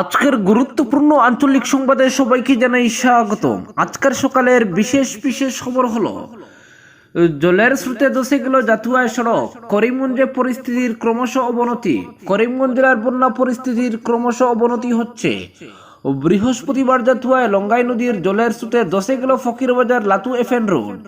আজকের গুরুত্বপূর্ণ আঞ্চলিক সংবাদে সবাইকে জানাই স্বাগত। আজকের সকালের বিশেষ বিশেষ খবর হলো, জলের স্রোতে দশে গেল জাতুয়ায় সড়ক। করিমগঞ্জে পরিস্থিতির ক্রমশ অবনতি। করিমগঞ্জ জেলার বন্যা পরিস্থিতির ক্রমশ অবনতি হচ্ছে। বৃহস্পতিবার জাতুয়ায় লঙ্গাই নদীর জলের স্রোতে দশে গেল ফকিরবাজার লাতু এফএন রোড।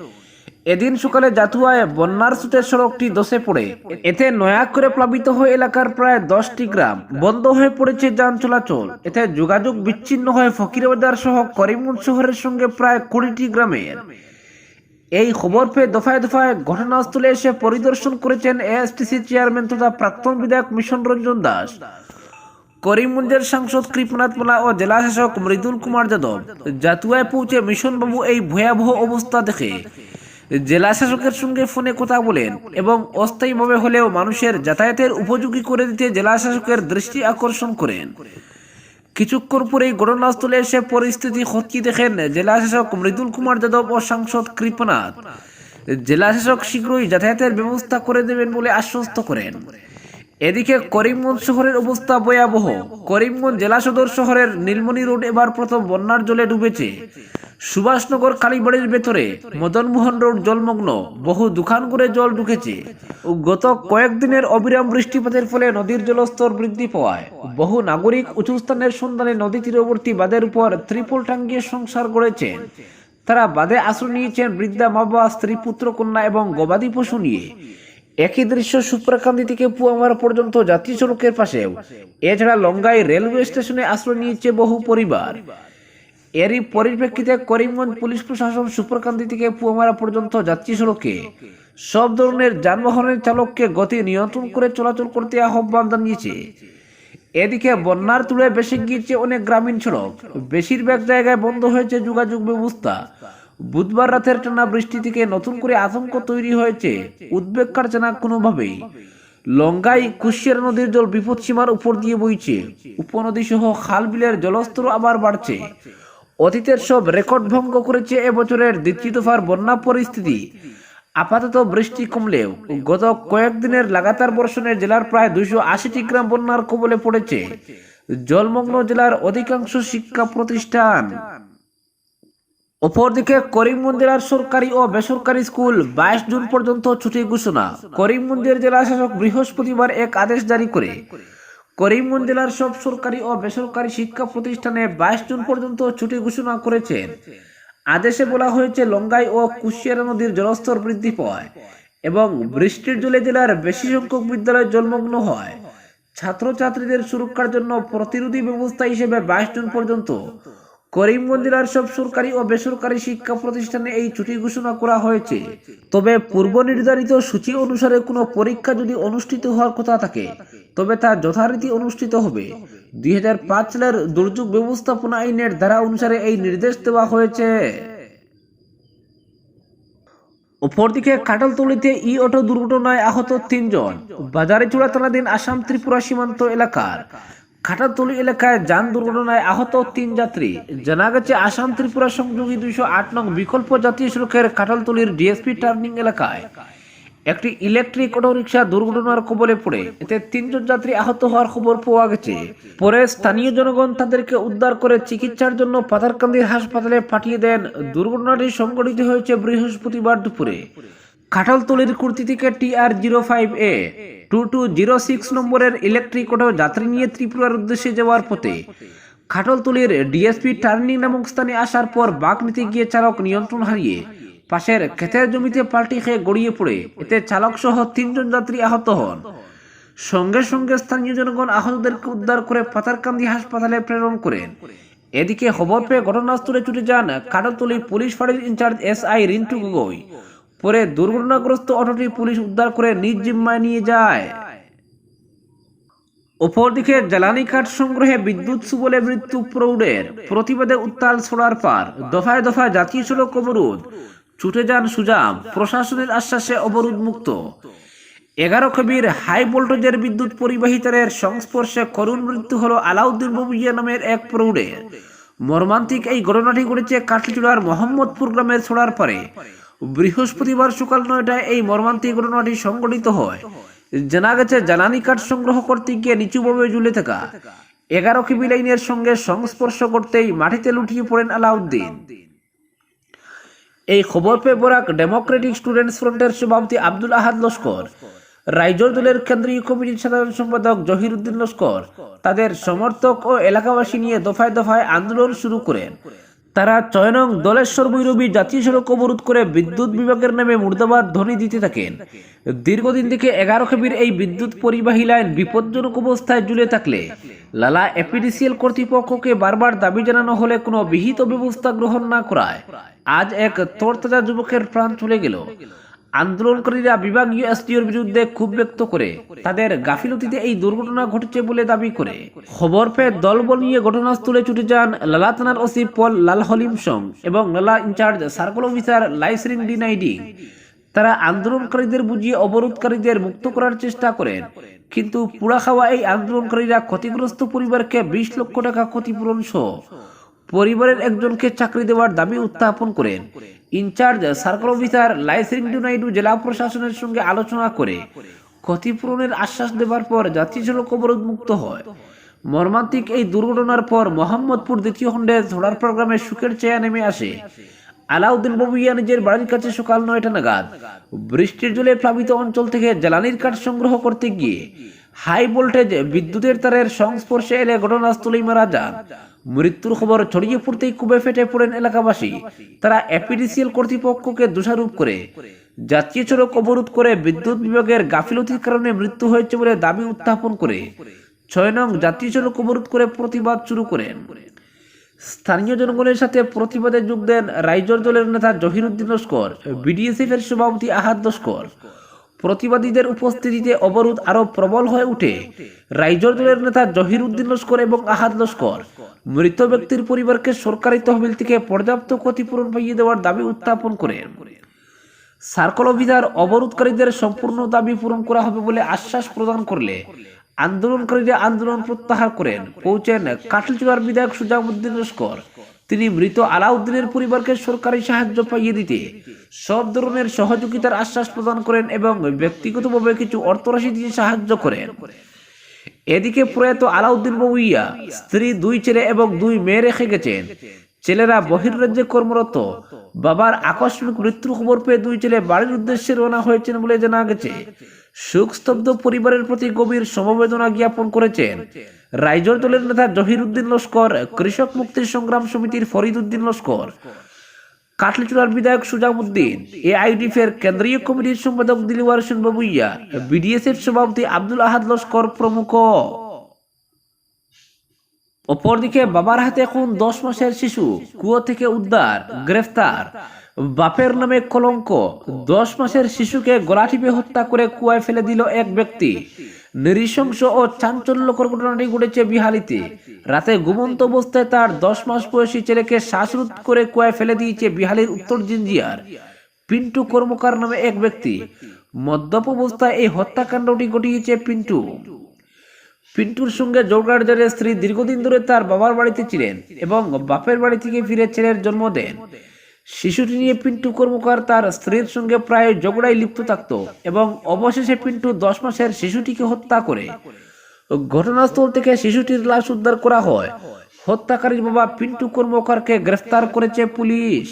এদিন সকালে জাতুয়ায় বন্যার স্রোতে সড়কটি দশে পড়ে। এতে নয়া করে প্লাবিত হয়ে এলাকার প্রায় দশটি গ্রাম বন্ধ হয়ে পড়েছে যান চলাচল। এতে যোগাযোগ বিচ্ছিন্ন হয়ে ফকিরবাজার সহ করিমগঞ্জ শহরের সঙ্গে প্রায় কুড়িটি গ্রামের। এই খবর পেয়ে দফায় দফায় ঘটনাস্থলে এসে পরিদর্শন করেছেন এএসটিসি চেয়ারম্যান তথা প্রাক্তন বিধায়ক মিশন রঞ্জন দাস। করিমগঞ্জের সাংসদ কৃপনাথ মালা ও জেলা শাসক মৃদুল কুমার যাদব জাতুয়ায় পৌঁছে মিশন বাবু এই ভয়াবহ অবস্থা দেখে। জেলা শাসকের সঙ্গে ফোনে কথা বলেন এবং অস্থায়ীভাবে হলেও মানুষের যাতায়াতের উপযোগী করে দিতে জেলা শাসকের দৃষ্টি আকর্ষণ করেন। কিছুক্ষণ পরেই ঘটনাস্থলে এসে পরিস্থিতি হতকি দেখেন জেলা শাসক মৃদুল কুমার যাদব ও সাংসদ কৃপনাথ। জেলা শাসক শীঘ্রই যাতায়াতের ব্যবস্থা করে দেবেন বলে আশ্বস্ত করেন। এদিকে করিমগঞ্জ শহরের অবস্থা ভয়াবহ। করিমগঞ্জ জেলা সদর শহরের নীলমণি রোড এবার প্রথম বন্যার জলে ডুবেছে। সুভাষনগর কালীবাড়ির ভেতরে মদনমোহন রোড জলমগ্ন, বহু দোকান করে জল ঢুকেছে গত কয়েকদিনের অবিরাম বৃষ্টিপাতের ফলে নদীর জলস্তর বৃদ্ধি পাওয়ায় বহু নাগরিক উঁচু স্থানের সন্ধানে নদী তীরবর্তী বাঁধের উপর ত্রিপল টাঙ্গিয়ে সংসার গড়েছেন তারা বাঁধে আশ্রয় নিয়েছেন বৃদ্ধা মা বাবা স্ত্রী পুত্র কন্যা এবং গবাদি পশু নিয়ে। একই দৃশ্য সুপ্রাকান্দি থেকে পুয়ামারা পর্যন্ত জাতীয় সড়কের পাশেও। এছাড়া লঙ্গাই রেলওয়ে স্টেশনে আশ্রয় নিয়েছে বহু পরিবার। এরই পরিপ্রেক্ষিতে করিমগঞ্জ পুলিশ প্রশাসন সুপ্রকান্তি থেকে পুয়ামারা পর্যন্ত জাতীয় সড়কে সব ধরনের যানবাহনের চালককে গতি নিয়ন্ত্রণ করে চলাচল করতে আহ্বান জানিয়েছে। এদিকে বন্যার তুলে বেশি গিয়েছে অনেক গ্রামীণ সড়ক। বেশিরভাগ জায়গায় বন্ধ হয়েছে যোগাযোগ ব্যবস্থা। বুধবার রাতের টানা বৃষ্টি থেকে নতুন করে আতঙ্ক তৈরি হয়েছে। উদ্বেগ কাটছে না কোনোভাবেই। লঙ্গাই কুশিয়ার নদীর জল বিপদসীমার উপর দিয়ে বইছে। উপনদী সহ খাল বিলের জলস্তর আবার বাড়ছে। অতীতের সব রেকর্ড ভঙ্গ করেছে এবছরের দ্বিতীয় দফার বন্যা পরিস্থিতি। আপাতত বৃষ্টি কমলেও গত কয়েকদিনের লাগাতার বর্ষণে জেলার প্রায় দুইশো আশিটি গ্রাম বন্যার কবলে পড়েছে। জলমগ্ন জেলার অধিকাংশ শিক্ষা প্রতিষ্ঠান। অপরদিকে করিমগঞ্জ জেলার সরকারি ও বেসরকারি স্কুল বাইশ জুন পর্যন্ত ছুটি ঘোষণা। করিমগঞ্জের জেলা শাসক বৃহস্পতিবার এক আদেশ জারি করে। করিমগঞ্জ জেলার সব সরকারি ও বেসরকারি শিক্ষা প্রতিষ্ঠানে বাইশ জুন পর্যন্ত ছুটি ঘোষণা করেছেন আদেশে বলা হয়েছে, লঙ্গাই ও কুশিয়ারা নদীর জলস্তর বৃদ্ধি পায় এবং বৃষ্টির জলে জেলার বেশি সংখ্যক বিদ্যালয় জলমগ্ন হয়। ছাত্রছাত্রীদের সুরক্ষার জন্য প্রতিরোধী ব্যবস্থা হিসেবে বাইশ জুন পর্যন্ত করিমগঞ্জ জেলার সব সরকারি ও বেসরকারি শিক্ষা প্রতিষ্ঠানে এই ছুটি ঘোষণা করা হয়েছে। তবে পূর্ব নির্ধারিত সূচি অনুসারে কোনো পরীক্ষা যদি অনুষ্ঠিত হওয়ার কথা থাকে, তবে তা যথারীতি অনুষ্ঠিত হবে। দুই সালের দুর্যোগ ব্যবস্থাপনা আইনের ধারা অনুসারে এই নির্দেশ দেওয়া হয়েছে। অপরদিকে কাটালতলিতে ই অটো দুর্ঘটনায় আহত তিনজন। বাজারে চূড়াতলাধীন আসাম ত্রিপুরা সীমান্ত এলাকার খাটাতলি এলাকায় যান দুর্ঘটনায় আহত তিন যাত্রী। জানা গেছে, আসাম ত্রিপুরা সংযোগী দুইশো আট নং বিকল্প জাতীয় সড়কের কাটালতলির ডিএসপি টার্নিং এলাকায়। একটি ইলেকট্রিক অটোরিকশা দুর্ঘটনার কবলে পড়ে। এতে তিনজন যাত্রী আহত হওয়ার খবর পাওয়া গেছে। পরে স্থানীয় জনগণ তাদেরকে উদ্ধার করে চিকিৎসার জন্য পাথারকান্দির হাসপাতালে পাঠিয়ে দেন। দুর্ঘটনাটি সংঘটিত হয়েছে বৃহস্পতিবার দুপুরে। কাঠালতলির কুর্তি থেকে T R zero five A. Two two zero six নম্বরের ইলেকট্রিক অটো যাত্রী নিয়ে ত্রিপুরার উদ্দেশ্যে যাওয়ার পথে। খাটলতলির ডিএসপি টার্নিং নামক স্থানে আসার পর বাঁক নিতে গিয়ে চালক নিয়ন্ত্রণ হারিয়ে পাশের ক্ষেতের জমিতে পাল্টি খেয়ে গড়িয়ে পড়ে। এতে চালক সহ তিনজন যাত্রী আহত হন। সঙ্গে সঙ্গে স্থানীয় জনগণ আহতদেরকে উদ্ধার করে পাতারকান্দি হাসপাতালে প্রেরণ করেন। এদিকে খবর পেয়ে ঘটনাস্থলে ছুটে যান কাটলতলি পুলিশ ফাঁড়ির in charge S I Rintu Gogoi. পরে দুর্ঘটনাগ্রস্ত অটোটি পুলিশ উদ্ধার করে নিজ জিম্মায় নিয়ে যায়। অপরদিকে জ্বালানি কাঠ সংগ্রহে বিদ্যুৎ সুবলে মৃত্যু প্রৌঢ়ের প্রতিবাদে উত্তাল ছোড়ার পার। দফায় দফায় জাতীয় সড়ক অবরোধ। ছুটে যান সুজাম, প্রশাসনের আশ্বাসে অবরোধ মুক্ত। এগারো কবির হাই ভোল্টেজের বিদ্যুৎ পরিবাহী তারের সংস্পর্শে করুণ মৃত্যু হল আলাউদ্দিন বাবুজিয়া নামের এক প্রৌঢ়ের। মর্মান্তিক এই ঘটনাটি ঘটেছে কাটলিচুড়ার মোহাম্মদপুর গ্রামের ছোড়ার পরে। বৃহস্পতিবার সকাল নয়টায় এই মর্মান্তিক ঘটনাটি সংঘটিত হয়। জানা গেছে, জ্বালানি কাঠ সংগ্রহ করতে গিয়ে নিচুভাবে ঝুলে থাকা এগারো কিবি লাইনের সঙ্গে সংস্পর্শ করতেই মাটিতে লুটিয়ে পড়েন আলাউদ্দিন। এই খবর পেয়ে বরাক ডেমোক্রেটিক স্টুডেন্টস ফ্রন্টের সভাপতি আব্দুল আহাদ লস্কর, রাইজর দলের কেন্দ্রীয় কমিটির সাধারণ সম্পাদক জহিরুদ্দিন লস্কর, তাদের সমর্থক ও এলাকাবাসী নিয়ে দফায় দফায় আন্দোলন শুরু করেন। তারা চয়নং দলেশ্বর ভৈরবী জাতীয় সড়ক অবরোধ করে বিদ্যুৎ বিভাগের নামে মুর্দাবাদ ধ্বনি দিতে থাকেন। দীর্ঘদিন থেকে এগারো কেবির এই বিদ্যুৎ পরিবাহী লাইন বিপজ্জনক অবস্থায় জুড়ে থাকলে লালা এপিডিসিএল কর্তৃপক্ষকে বারবার দাবি জানানো হলে কোনো বিহিত ব্যবস্থা গ্রহণ না করায় আজ এক তরতাজা যুবকের প্রাণ চলে গেল। আন্দোলনকারীরা বিভাগীয় এসডিওর বিরুদ্ধে ক্ষোভ ব্যক্ত করে তাদের গাফিলতিতে এই দুর্ঘটনা ঘটেছে বলে দাবি করে। খবর পেয়ে দলবল নিয়ে ঘটনাস্থলে ছুটে যান লালা থানার ওসি পল লাল হলিম সং এবং লালা ইনচার্জ সার্কেল অফিসার লাইসরিন ডিনাইডি। তারা আন্দোলনকারীদের বুঝিয়ে অবরোধকারীদের মুক্ত করার চেষ্টা করেন। কিন্তু পুরা খাওয়া এই আন্দোলনকারীরা ক্ষতিগ্রস্ত পরিবারকে বিশ লক্ষ টাকা ক্ষতিপূরণ সহ পরিবারের একজনকে চাকরি দেওয়ার দাবি উত্থাপন করেন। ইনচার্জ সার্কেল অফিসার লাইসিং নাইডু জেলা প্রশাসনের সঙ্গে আলোচনা করে ক্ষতিপূরণের আশ্বাস দেওয়ার পর জাতীয় সড়ক অবরোধ মুক্ত হয়। মর্মান্তিক এই দুর্ঘটনার পর মোহাম্মদপুর দ্বিতীয় খণ্ডে ঝোড়ার প্রোগ্রামে সুখের চেয়া নেমে আসে। আলাউদ্দিন বাবুইয়া নিজের বাড়ির কাছে সকাল নয়টা নাগাদ বৃষ্টির জলে প্লাবিত অঞ্চল থেকে জ্বালানির কাঠ সংগ্রহ করতে গিয়ে হাই ভোল্টেজ বিদ্যুতের তারের সংস্পর্শে এলে ঘটনাস্থলেই মারা যান। মৃত্যুর খবর ছড়িয়ে পড়তেই কুবে ফেটে পড়েন এলাকাবাসী। তারা এপিডিসিএল কর্তৃপক্ষকে দোষারোপ করে। জাতীয় সড়ক অবরোধ করে বিদ্যুৎ বিভাগের গাফিলতির কারণে মৃত্যু হয়েছে বলে দাবি উত্থাপন করে। ছয় নং জাতীয় সড়ক অবরোধ করে প্রতিবাদ শুরু করেন। স্থানীয় জনগণের সাথে প্রতিবাদে যোগ দেন রাইজর দলের নেতা জহিরুদ্দিন লস্কর বিডিএসএফ এর সভাপতি আহাদ লস্কর। প্রতিবাদীদের উপস্থিতিতে অবরোধ আরও প্রবল হয়ে উঠে। রাইজর দলের নেতা জহির উদ্দিন লস্কর এবং আহাদ লস্কর। মৃত ব্যক্তির পরিবারকে সরকারি তহবিল থেকে পর্যাপ্ত ক্ষতিপূরণ পাইয়ে দেওয়ার দাবি উত্থাপন করে সার্কল অভিধার অবরোধকারীদের সম্পূর্ণ দাবি পূরণ করা হবে বলে আশ্বাস প্রদান করলে আন্দোলনকারীরা আন্দোলন প্রত্যাহার করেন। পৌঁছেন কাটলচুয়ার বিধায়ক সুজামুদ্দিন লস্কর। তিনি মৃত আলাউদ্দিনের পরিবারকে সরকারি সাহায্য পাইয়ে দিতে সব ধরনের সহযোগিতার আশ্বাস প্রদান করেন এবং ব্যক্তিগতভাবে কিছু অর্থরাশি দিয়ে সাহায্য করেন। এদিকে প্রয়াত আলাউদ্দিন বউইয়া, স্ত্রী, দুই ছেলে এবং দুই মেয়ে রেখে গেছেন। ছেলেরা বহির্রাজ্যে কর্মরত। বাবার আকস্মিক মৃত্যুর খবর পেয়ে দুই ছেলে বাড়ির উদ্দেশ্যে রওনা হয়েছেন বলে জানা গেছে। শোকস্তব্ধ পরিবারের প্রতি গভীর সমবেদনা জ্ঞাপন করেছেন। রাইজর দলের নেতা জহিরুদ্দিন লস্কর, কৃষক মুক্তি সংগ্রাম সমিতির ফরিদ উদ্দিন লস্কর কাটলিচুরার বিধায়ক সুজামুদ্দিন এআইডিএফ এর কেন্দ্রীয় কমিটির সম্পাদক দিলওয়ার হোসেন বাবুইয়া, বিডিএসএফ সভাপতি আব্দুল আহাদ লস্কর প্রমুখ। অপরদিকে বাবার হাতে এখন দশ মাসের শিশু, কুয়ো থেকে উদ্ধার, গ্রেফতার। বাপের নামে কলঙ্ক। দশ মাসের শিশুকে গলা টিপে হত্যা করে কুয়ায় ফেলে দিল এক ব্যক্তি। নৃশংস ও চাঞ্চল্যকর ঘটনাটি ঘটেছে বিহালিতে। রাতে ঘুমন্ত অবস্থায় তার দশ মাস বয়সী ছেলেকে শ্বাসরোধ করে কুয়ায় ফেলে দিয়েছে বিহালির উত্তর জিঞ্জিয়ার। পিন্টু কর্মকার নামে এক ব্যক্তি। মদ্যপ অবস্থায় এই হত্যাকাণ্ডটি ঘটিয়েছে পিন্টু। পিন্টুর সঙ্গে জোরগার্জারের স্ত্রী দীর্ঘদিন ধরে তার বাবার বাড়িতে ছিলেন এবং বাপের বাড়ি থেকে ফিরে ছেলের জন্ম দেন। শিশুটি নিয়ে পিন্টু কর্মকার তার স্ত্রীর সঙ্গে প্রায় ঝগড়ায় লিপ্ত থাকত এবং অবশেষে পিন্টু দশ মাসের শিশুটিকে হত্যা করে। ঘটনাস্থল থেকে শিশুটির লাশ উদ্ধার করা হয়। হত্যাকারীর বাবা পিন্টু কর্মকারকে গ্রেফতার করেছে পুলিশ।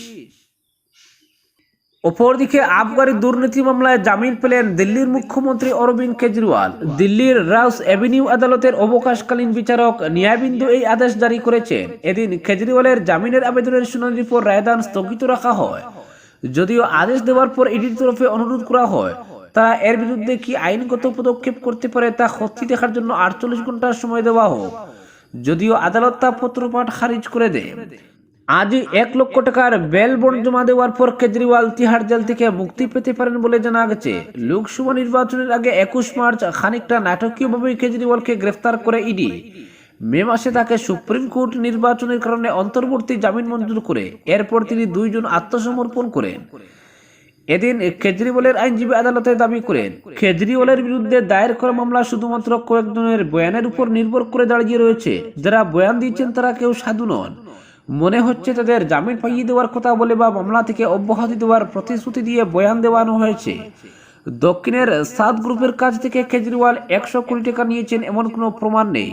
অপরদিকে আবগারি দুর্নীতি মামলায় জামিন পেলেন দিল্লির মুখ্যমন্ত্রী অরবিন্দ কেজরিওয়াল। দিল্লির রাউস এভিনিউ আদালতের অবকাশকালীন বিচারক ন্যায়বিন্দু এই আদেশ জারি করেছেন। এদিন কেজরিওয়ালের জামিনের আবেদনের শুনানির পর রায়দান স্থগিত রাখা হয়। যদিও আদেশ দেওয়ার পর ইডির তরফে অনুরোধ করা হয়, তারা এর বিরুদ্ধে কি আইনগত পদক্ষেপ করতে পারে তা খতি দেখার জন্য আটচল্লিশ ঘণ্টার সময় দেওয়া হোক। যদিও আদালত তা পত্রপাঠ খারিজ করে দেয়। আজই এক লক্ষ টাকার বেল বন্ড জমা দেওয়ার পর কেজরিওয়াল তিহার জেল থেকে মুক্তি পেতে পারেন বলে জানা গেছে। লোকসভা নির্বাচনের আগে একুশ মার্চ খানিকটা নাটকীয়ভাবে কেজরিওয়ালকে গ্রেফতার করে ইডি। মে মাসে তাকে সুপ্রিম কোর্ট নির্বাচনের কারণে অন্তর্বর্তী জামিন মঞ্জুর করে, এরপর তিনি দুইজন আত্মসমর্পণ করেন। এদিন কেজরিওয়ালের আইনজীবী আদালতে দাবি করেন, কেজরিওয়ালের বিরুদ্ধে দায়ের করা মামলা শুধুমাত্র কয়েকজনের বয়ানের উপর নির্ভর করে দাঁড়িয়ে রয়েছে। যারা বয়ান দিয়েছেন তারা কেউ সাধু নন। মনে হচ্ছে তাদের জামিন পাইয়ে দেওয়ার কথা বলে বা মামলা থেকে অব্যাহতি দেওয়ার প্রতিশ্রুতি দিয়ে বয়ান দেওয়ানো হয়েছে। দক্ষিণের সাত গ্রুপের কাছ থেকে কেজরিওয়াল একশো কোটি টাকা নিয়েছেন এমন কোনো প্রমাণ নেই।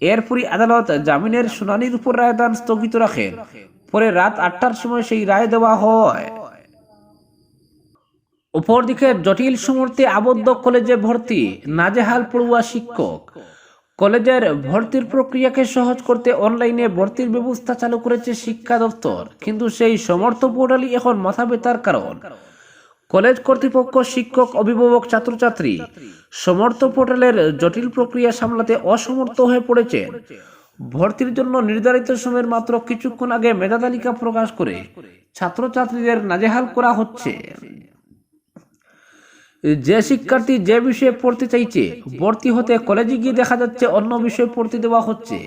এরপরই আদালত জামিনের শুনানির উপর রায়দান স্থগিত রাখেন। পরে রাত আটটার সময় সেই রায় দেওয়া হয়। অপরদিকে জটিল সমর্থে আবদ্ধ কলেজে ভর্তি নাজেহাল পড়ুয়া শিক্ষক। কলেজের ভর্তির প্রক্রিয়াকে সহজ করতে অনলাইনে ভর্তির ব্যবস্থা চালু করেছে শিক্ষা দপ্তর, কিন্তু সেই সমর্থ পোর্টালই এখন মাথা ব্যথার কারণ। কলেজ কর্তৃপক্ষ শিক্ষক, অভিভাবক, ছাত্রছাত্রী সমর্থ পোর্টালের জটিল প্রক্রিয়া সামলাতে অসমর্থ হয়ে পড়েছেন ভর্তির জন্য নির্ধারিত সময়ের মাত্র কিছুক্ষণ আগে মেধা তালিকা প্রকাশ করে ছাত্রছাত্রীদের নাজেহাল করা হচ্ছে। যে শিক্ষার্থী যে বিষয়ে পড়তে চাইছে, ভর্তি হতে কলেজে গিয়ে দেখা যাচ্ছে অন্য বিষয়ে পড়তে দেওয়া হচ্ছে।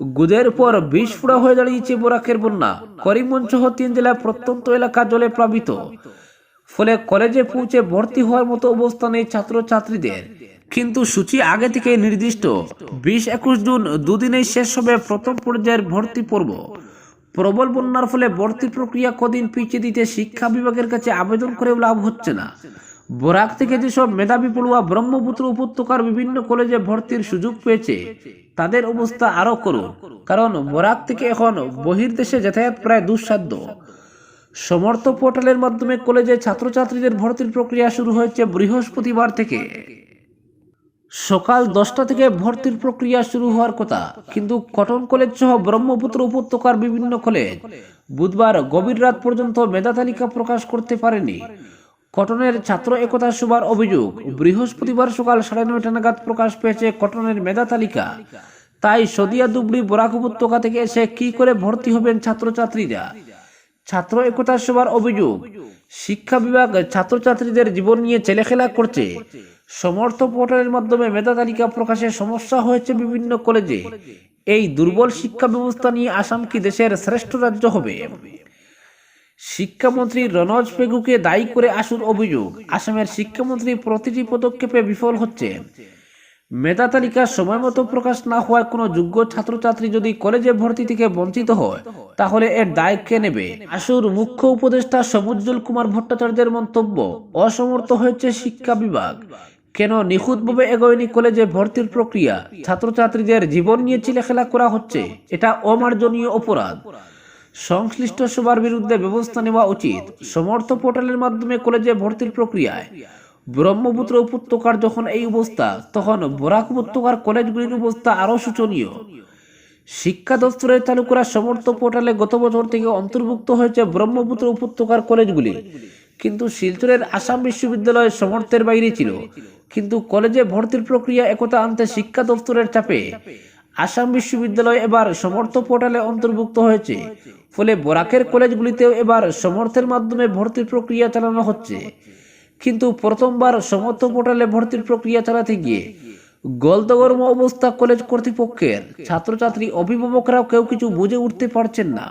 গুদের পর বিষ ফুড়া হয়ে দাঁড়িয়েছে বোরাকের বন্যা। করিমগঞ্জ সহ তিন জেলায় প্রত্যন্ত এলাকা জলে প্লাবিত। ফলে কলেজে পৌঁছে ভর্তি হওয়ার মতো অবস্থা নেই ছাত্রছাত্রীদের। কিন্তু সূচি আগে থেকে নির্দিষ্ট। বিশ একুশ জুন দুদিনেই শেষ হবে প্রথম পর্যায়ের ভর্তি পর্ব। প্রবল বন্যার ফলে ভর্তি প্রক্রিয়া কদিন পিছিয়ে দিতে শিক্ষা বিভাগের কাছে আবেদন করেও লাভ হচ্ছে না। বরাক থেকে যেসব মেধাবী পড়ুয়া ব্রহ্মপুত্র উপত্যকার বিভিন্ন কলেজে ভর্তির সুযোগ পেয়েছে, তাদের অবস্থা আরও করুন কারণ বরাক থেকে এখন বহির্দেশে যাতায়াত প্রায় দুঃসাধ্য। সমর্থ পোর্টালের মাধ্যমে কলেজে ছাত্রছাত্রীদের ভর্তির প্রক্রিয়া শুরু হয়েছে বৃহস্পতিবার থেকে। সকাল দশটা থেকে ভর্তির প্রক্রিয়া শুরু হওয়ার কথা, কিন্তু কটন কলেজ সহ ব্রহ্মপুত্র উপত্যকার বিভিন্ন কলেজ বুধবার গভীর রাত পর্যন্ত মেধা তালিকা প্রকাশ করতে পারেনি। কটনের ছাত্র একতা সভার অভিযোগ, বৃহস্পতিবার সকাল সাড়ে নয়টা নাগাদ প্রকাশ পেয়েছে কটনের মেধা তালিকা। তাই সদিয়া দুবড়ি বরাক উপত্যকা থেকে এসে কি করে ভর্তি হবেন ছাত্রছাত্রীরা? ছাত্র একতা সভার অভিযোগ, শিক্ষা বিভাগ ছাত্রছাত্রীদের জীবন নিয়ে ছেলেখেলা করছে। সমর্থ পোর্টালের মাধ্যমে মেধা তালিকা প্রকাশে সমস্যা হয়েছে বিভিন্ন কলেজে। এই দুর্বল শিক্ষা ব্যবস্থা নিয়ে আসাম কি দেশের শ্রেষ্ঠ রাজ্য হবে? শিক্ষামন্ত্রী রনজ পেগুকে দায়ী করে আসুর অভিযোগ। আসামের শিক্ষামন্ত্রী প্রতিটি পদক্ষেপে বিফল হচ্ছে। মেধা তালিকা সময় মতো প্রকাশ না হওয়ায় কোনো যোগ্য ছাত্রছাত্রী যদি কলেজে ভর্তি থেকে বঞ্চিত হয়, তাহলে এর দায় কে নেবে? আসুর মুখ্য উপদেষ্টা সমুজ্জ্বল কুমার ভট্টাচার্যের মন্তব্য। অসমর্থ হয়েছে শিক্ষা বিভাগ। কেন নিখুঁতভাবে এগোয়নি কলেজে ভর্তির প্রক্রিয়া? ছাত্রছাত্রীদের জীবন নিয়ে চিলেখেলা করা হচ্ছে। এটা অমার্জনীয় অপরাধ। সংশ্লিষ্ট সবার বিরুদ্ধে ব্যবস্থা নেওয়া উচিত। সমর্থ পোর্টালের মাধ্যমে কলেজে ভর্তির প্রক্রিয়ায়। ব্রহ্মপুত্র উপত্যকার যখন এই অবস্থা, তখন বরাক উপত্যকার কলেজগুলির অবস্থা আরও শোচনীয়। শিক্ষা দপ্তরের চালু করা সমর্থ পোর্টালে গত বছর থেকে অন্তর্ভুক্ত হয়েছে ব্রহ্মপুত্র উপত্যকার কলেজগুলি। কিন্তু শিলচরের আসাম বিশ্ববিদ্যালয় সমর্থের বাইরে ছিল। কিন্তু কলেজে ভর্তির প্রক্রিয়া একতা আনতে শিক্ষা দপ্তরের চাপে আসাম বিশ্ববিদ্যালয় এবার সমর্থ পোর্টালে অন্তর্ভুক্ত হয়েছে। ফলে বরাকের কলেজগুলিতেও এবার সমর্থের মাধ্যমে ভর্তির প্রক্রিয়া চালানো হচ্ছে। কিন্তু প্রথমবার সমর্থ পোর্টালে ভর্তির প্রক্রিয়া চালাতে গিয়ে গলদগর্ম অবস্থা কলেজ কর্তৃপক্ষের ছাত্রছাত্রী অভিভাবকরাও কেউ কিছু বুঝে উঠতে পারছেন না।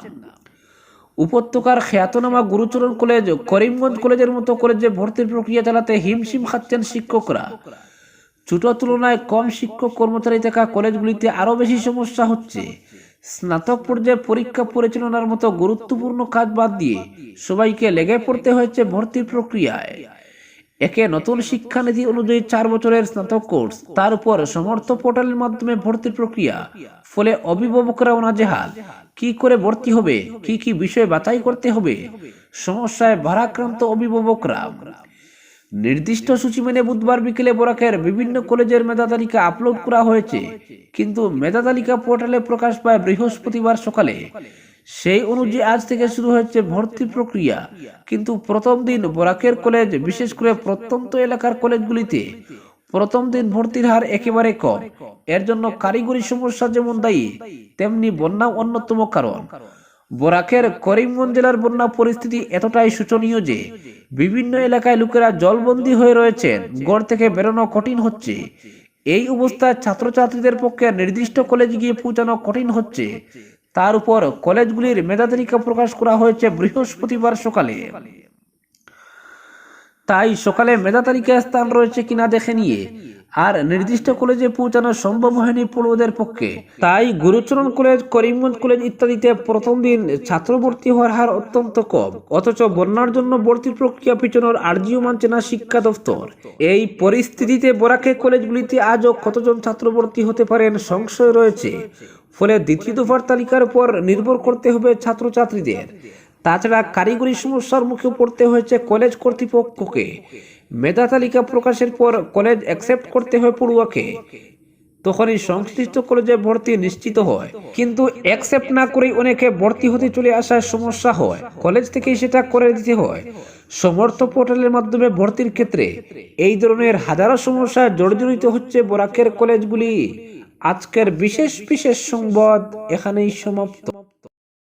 উপত্যকার খ্যাতনামা গুরুচরণ কলেজ করিমগঞ্জ কলেজের মতো কলেজে ভর্তির প্রক্রিয়া চালাতে হিমশিম খাচ্ছেন শিক্ষকরা। ছোট তুলনায় কম শিক্ষক কর্মচারী থাকা কলেজগুলিতে আরও বেশি সমস্যা হচ্ছে। স্নাতক পর্যায়ে পরীক্ষা পরিচালনার মতো গুরুত্বপূর্ণ কাজ বাদ দিয়ে সবাইকে লেগে পড়তে হয়েছে ভর্তির প্রক্রিয়ায়। একে নতুন শিক্ষানীতি অনুযায়ী চার বছরের স্নাতক কোর্স, তার উপর সমর্থ পোর্টালের মাধ্যমে ভর্তির প্রক্রিয়া, ফলে অভিভাবকরাও নাজেহাল কি করে ভর্তি হবে, কি কি বিষয় বাছাই করতে হবে, সমস্যায় ভারাক্রান্ত অভিভাবকরা। নির্দিষ্ট সূচি মেনে বুধবার বিকেলে বরাকের বিভিন্ন কলেজের মেধা তালিকা আপলোড করা হয়েছে। কিন্তু মেধা তালিকা পোর্টালে প্রকাশ পায় বৃহস্পতিবার সকালে। সেই অনুযায়ী আজ থেকে শুরু হয়েছে ভর্তি প্রক্রিয়া। কিন্তু প্রথম দিন বরাকের কলেজ, বিশেষ করে প্রত্যন্ত এলাকার কলেজগুলিতে প্রথম দিন ভর্তির হার একেবারে কম। এর জন্য কারিগরি সমস্যা যেমন দায়ী, তেমনি বন্যা অন্যতম কারণ। বরাকের করিমগঞ্জ জেলার বন্যা পরিস্থিতি এতটাই শোচনীয় যে বিভিন্ন এলাকায় লোকেরা জলবন্দী হয়ে রয়েছেন। গড় থেকে বেরোনো কঠিন হচ্ছে। এই অবস্থায় ছাত্রছাত্রীদের পক্ষে নির্দিষ্ট কলেজে গিয়ে পৌঁছানো কঠিন হচ্ছে। তার উপর কলেজগুলির মেধা তালিকা প্রকাশ করা হয়েছে বৃহস্পতিবার সকালে। তাই সকালে মেধা তালিকায় স্থান রয়েছে কিনা দেখে নিয়ে আর নির্দিষ্ট কলেজে পৌঁছানো সম্ভব হয়নি পড়ুয়াদের পক্ষে। তাই গুরুচরণ কলেজ, করিমগঞ্জ কলেজ ইত্যাদিতে প্রথম দিন ছাত্র ভর্তি হওয়ার হার অত্যন্ত কম। অথচ বন্যার জন্য ভর্তি প্রক্রিয়া পিছনের আর্জিও মানছে না শিক্ষা দপ্তর এই পরিস্থিতিতে বরাকে কলেজগুলিতে আজও কতজন ছাত্র ভর্তি হতে পারেন সংশয় রয়েছে। ফলে দ্বিতীয় দফার তালিকার উপর নির্ভর করতে হবে ছাত্রছাত্রীদের। তাছাড়া কারিগরি সমস্যার মুখে পড়তে হয়েছে কলেজ কর্তৃপক্ষকে। মেধা তালিকা প্রকাশের পর কলেজ অ্যাকসেপ্ট করতে হয় পড়ুয়াকে। তখনই সংশ্লিষ্ট কলেজে ভর্তি নিশ্চিত হয়। কিন্তু অ্যাকসেপ্ট না করেই অনেকে ভর্তি হতে চলে আসার সমস্যা হয়। কলেজ থেকেই সেটা করে দিতে হয়। সমর্থ পোর্টালের মাধ্যমে ভর্তির ক্ষেত্রে এই ধরনের হাজারো সমস্যা জর্জরিত হচ্ছে বরাকের কলেজগুলি। আজকের বিশেষ বিশেষ সংবাদ এখানেই সমাপ্ত।